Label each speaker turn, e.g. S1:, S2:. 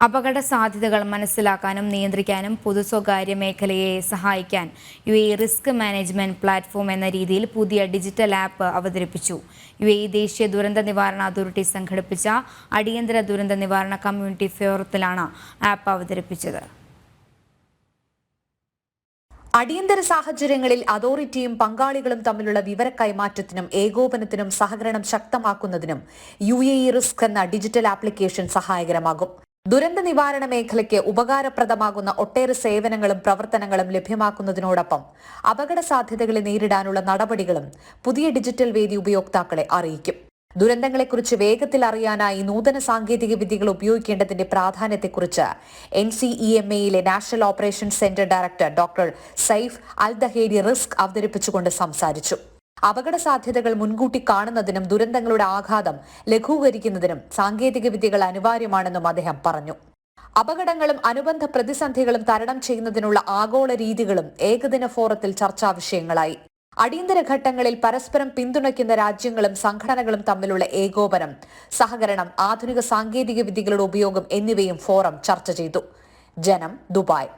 S1: അപകട സാധ്യതകൾ മനസ്സിലാക്കാനും നിയന്ത്രിക്കാനും പൊതു സ്വകാര്യ മേഖലയെ സഹായിക്കാൻ U A risk management platform എന്ന രീതിയിൽ പുതിയ ഡിജിറ്റൽ ആപ്പ് അവതരിപ്പിച്ചു. യു എ ദേശീയ ദുരന്ത നിവാരണ അതോറിറ്റി സംഘടിപ്പിച്ച അടിയന്തര ദുരന്ത നിവാരണ കമ്മ്യൂണിറ്റി ഫോറത്തിലാണ് ആപ്പ് അവതരിപ്പിച്ചത്.
S2: അടിയന്തര സാഹചര്യങ്ങളിൽ അതോറിറ്റിയും പങ്കാളികളും തമ്മിലുള്ള വിവര കൈമാറ്റത്തിനും ഏകോപനത്തിനും സഹകരണം ശക്തമാക്കുന്നതിനും യു എ റിസ്ക് എന്ന ഡിജിറ്റൽ ആപ്ലിക്കേഷൻ സഹായകരമാകും. ദുരന്ത നിവാരണ മേഖലയ്ക്ക് ഉപകാരപ്രദമാകുന്ന ഒട്ടേറെ സേവനങ്ങളും പ്രവർത്തനങ്ങളും ലഭ്യമാക്കുന്നതിനോടൊപ്പം അപകട സാധ്യതകളെ നേരിടാനുള്ള നടപടികളും പുതിയ ഡിജിറ്റൽ വേദി ഉപയോക്താക്കളെ അറിയിക്കും. ദുരന്തങ്ങളെക്കുറിച്ച് വേഗത്തിൽ അറിയാനായി നൂതന സാങ്കേതിക വിദ്യകൾ ഉപയോഗിക്കേണ്ടതിന്റെ പ്രാധാന്യത്തെക്കുറിച്ച് എൻ സി ഇ എം എയിലെ national operation centre director doctor Saif Al Dhaheri risk അവതരിപ്പിച്ചുകൊണ്ട് സംസാരിച്ചു. അപകട സാധ്യതകൾ മുൻകൂട്ടി കാണുന്നതിനും ദുരന്തങ്ങളുടെ ആഘാതം ലഘൂകരിക്കുന്നതിനും സാങ്കേതിക വിദ്യകൾ അനിവാര്യമാണെന്നും അദ്ദേഹം പറഞ്ഞു. അപകടങ്ങളും അനുബന്ധ പ്രതിസന്ധികളും തരണം ചെയ്യുന്നതിനുള്ള ആഗോള രീതികളും ഏകദിന ഫോറത്തിൽ ചർച്ചാ വിഷയങ്ങളായി. അടിയന്തര ഘട്ടങ്ങളിൽ പരസ്പരം പിന്തുണയ്ക്കുന്ന രാജ്യങ്ങളും സംഘടനകളും തമ്മിലുള്ള ഏകോപനം സഹകരണം ആധുനിക സാങ്കേതിക വിദ്യകളുടെ ഉപയോഗം എന്നിവയും ഫോറം ചർച്ച ചെയ്തു. ജനം ദുബായ്.